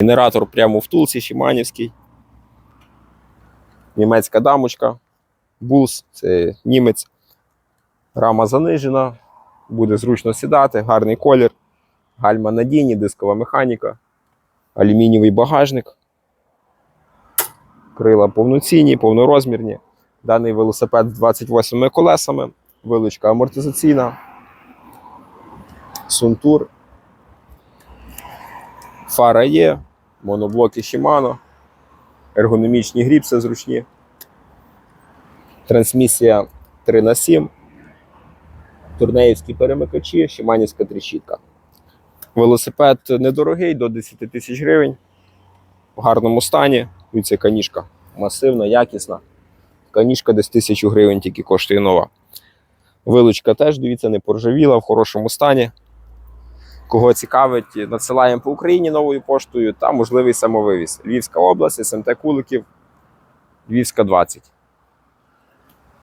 Генератор прямо в втулці Шиманівський. Німецька дамочка. Булс, це німець. Рама занижена, буде зручно сідати, гарний колір, гальма надійні, дискова механіка, алюмінієвий багажник. Крила повноцінні, повнорозмірні. Даний велосипед з 28 колесами, вилучка амортизаційна, сунтур, фара є, моноблоки Shimano, ергономічні гріпси зручні, трансмісія 3х7, турнеївські перемикачі, шиманівська тріщітка. Велосипед недорогий, до 10 тисяч гривень. В гарному стані. Дивіться, канішка масивна, якісна. Канішка десь тисячу гривень тільки коштує нова. Вилучка теж, дивіться, не поржавіла, в хорошому стані. Кого цікавить, надсилаємо по Україні новою поштою та можливий самовивіз. Львівська область, СМТ Куликів, Львівська 20.